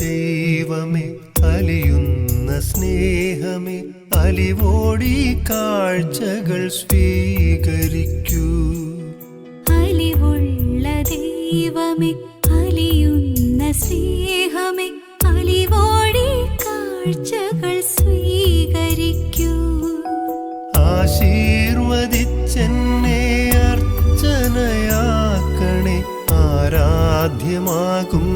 ദൈവമേ അലിയുന്ന സ്നേഹമേ അലിവോടി കാഴ്ചകൾ സ്വീകരിക്കൂ. അലിവുള്ള ദൈവമേ അലിയുന്ന സ്നേഹമേ അലിവോടി കാഴ്ചകൾ സ്വീകരിക്കൂ. ആശീർവദിച്ചെന്നെ ആരാധ്യമാകും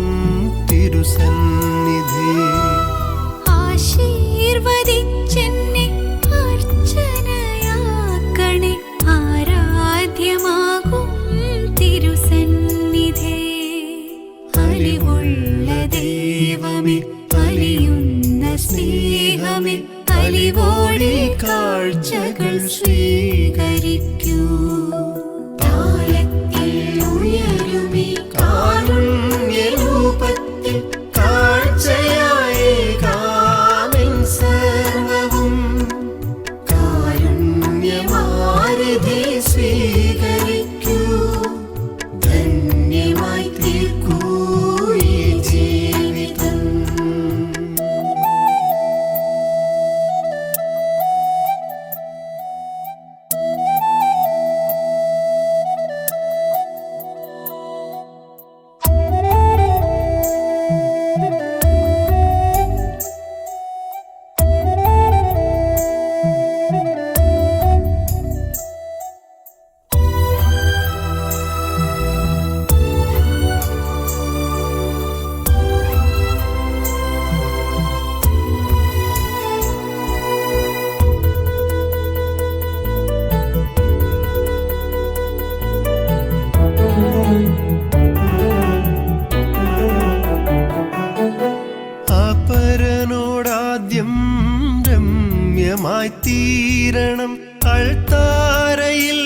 അപരനോടാദ്യം രമ്യമായി തീരണം അൾത്താരയിൽ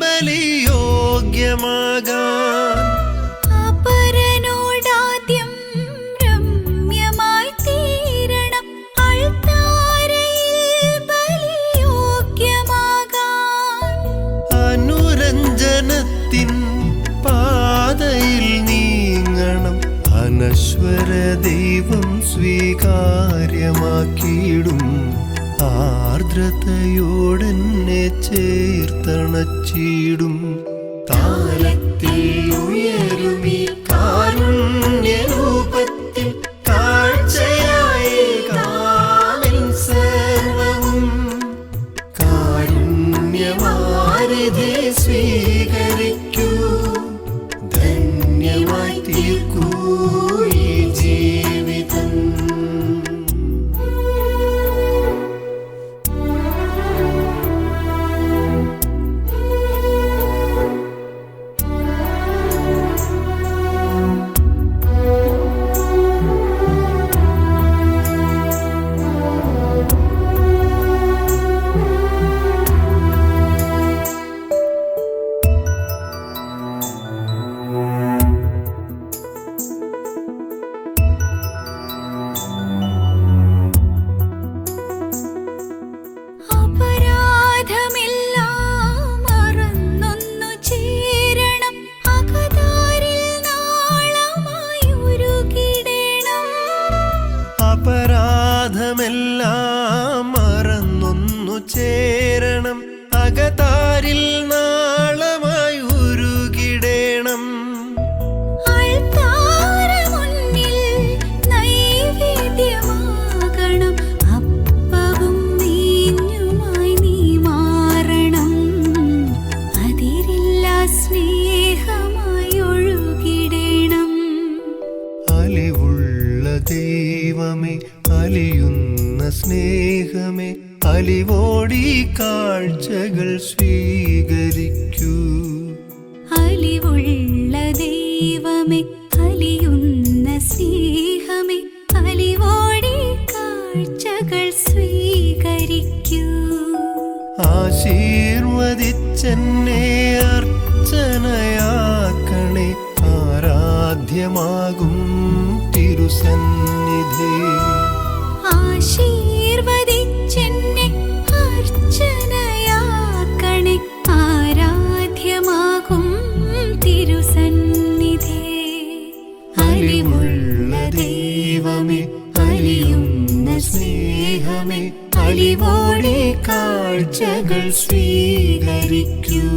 ബലിയോഗ്യമാകാൻ ജനത്തിന്റെ രമ്യമായി തീരണം അൾത്താരയിൽ ബലിയോഗ്യമാകാൻ അനുരഞ്ജനത്തിൻ അനശ്വര ദൈവം സ്വീകാര്യമാക്കിയിടും. ആർദ്രതയോടെന്നെ ചേർത്തണച്ചിടും. ദൈവമേ അലിയുന്ന സ്നേഹമേ അലിവോടി കാഴ്ചകൾ സ്വീകരിക്കൂ. അലിവുള്ള ദൈവമേ അലിയുന്ന സ്നേഹമേ അലിവോടി കാഴ്ചകൾ സ്വീകരിക്കൂ. ആശീർവദിച്ചെന്നെ അർച്ചനയാക്കണേ ആരാധ്യമാകും സന്നിധി. ആശീർവദിച്ചെന്നെ അർച്ചനയാക്കണെ. ആരാധ്യമാകും തിരുസന്നിധി. അലിവുള്ള ദൈവമേ അലിയുന്ന സ്നേഹമേ അലിവോടെ കാഴ്ചകൾ സ്വീകരിക്കൂ.